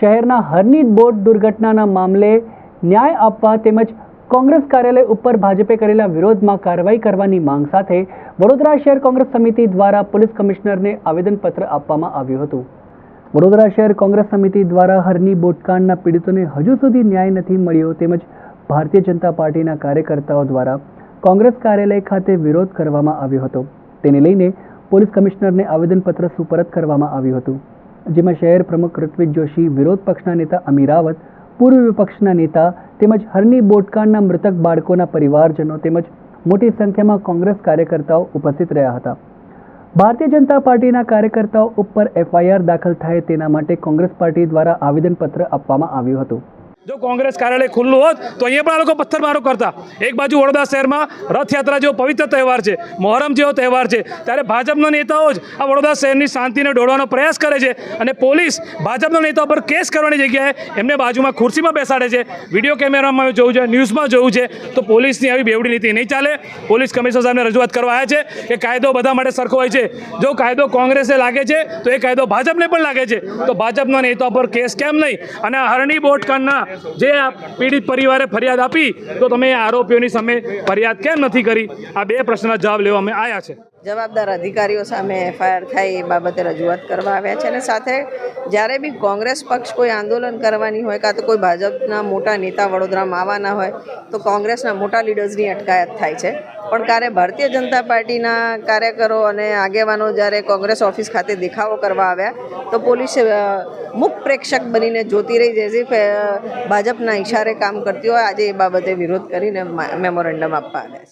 શહેરના હરની બોટ દુર્ઘટનાના મામલે ન્યાય આપવા તેમજ કોંગ્રેસ કાર્યાલય ઉપર ભાજપે કરેલા વિરોધમાં કાર્યવાહી કરવાની માંગ સાથે વડોદરા શહેર કોંગ્રેસ સમિતિ દ્વારા પોલીસ કમિશનરને આવેદનપત્ર આપવામાં આવ્યું હતું. વડોદરા શહેર કોંગ્રેસ સમિતિ દ્વારા હરની બોટકાંડના પીડિતોને હજુ સુધી ન્યાય નથી મળ્યો તેમજ ભારતીય જનતા પાર્ટીના કાર્યકર્તાઓ દ્વારા કોંગ્રેસ કાર્યાલય ખાતે વિરોધ કરવામાં આવ્યો હતો. તેને લઈને પોલીસ કમિશનરને આવેદનપત્ર સુપરત કરવામાં આવ્યું હતું. જેમાં શહેર પ્રમુખ ઋત્વિક જોશી, વિરોધ પક્ષના નેતા અમીરાવત પૂર્વ વિપક્ષના નેતા તેમજ હરની બોટકાંડના મૃતક બાળકોના પરિવારજનો તેમજ મોટી સંખ્યામાં કોંગ્રેસ કાર્યકર્તાઓ ઉપસ્થિત રહ્યા હતા. ભારતીય જનતા પાર્ટીના કાર્યકર્તાઓ ઉપર એફઆઈઆર દાખલ થાય તેના માટે કોંગ્રેસ પાર્ટી દ્વારા આવેદનપત્ર આપવામાં આવ્યું હતું. જો કોંગ્રેસ કાર્યાલય ખુલ્લું હોત, તો અહીંયા પણ આ લોકો પથ્થરમારો કરતા. એક બાજુ વડોદરા શહેરમાં રથયાત્રા જેવો પવિત્ર તહેવાર છે, મોહરમ જેવો તહેવાર છે, ત્યારે ભાજપના નેતાઓ જ આ વડોદરા શહેરની શાંતિને ડોળવાનો પ્રયાસ કરે છે અને પોલીસ ભાજપના નેતાઓ પર કેસ કરવાની જગ્યાએ એમને બાજુમાં ખુરશીમાં બેસાડે છે. વીડિયો કેમેરામાં જોવું છે, ન્યૂઝમાં જોવું છે, તો પોલીસની આવી બેવડી નીતિ નહીં ચાલે. પોલીસ કમિશનર સાહેબને રજૂઆત કરવા આવ્યા છે કે કાયદો બધા માટે સરખો હોય છે. જો કાયદો કોંગ્રેસે લાગે છે, તો એ કાયદો ભાજપને પણ લાગે છે. તો ભાજપના નેતાઓ પર કેસ કેમ નહીં? અને હરણી બોટકાંડના જે આ પીડિત પરિવારે ફરિયાદ આપી, તો તમે આરોપીઓની સામે ફરિયાદ કેમ નથી કરી? આ બે પ્રશ્નના જવાબ લેવા અમે આવ્યા છે. જવાબદાર અધિકારીઓ સામે એફઆઈઆર થાય એ બાબતે રજૂઆત કરવા આવ્યા છે અને સાથે જ્યારે બી કોંગ્રેસ પક્ષ કોઈ આંદોલન કરવાની હોય કાં તો કોઈ ભાજપના મોટા નેતા વડોદરામાં આવવાના હોય, તો કોંગ્રેસના મોટા લીડર્સની અટકાયત થાય છે. પણ ક્યારે ભારતીય જનતા પાર્ટીના કાર્યકરો અને આગેવાનો જ્યારે કોંગ્રેસ ઓફિસ ખાતે દેખાવો કરવા આવ્યા, તો પોલીસે મુખ પ્રેક્ષક બનીને જોતી રહી જેથી ભાજપના ઇશારે કામ કરતી હોય, આજે એ બાબતે વિરોધ કરીને મેમોરેન્ડમ આપવા આવ્યા છે.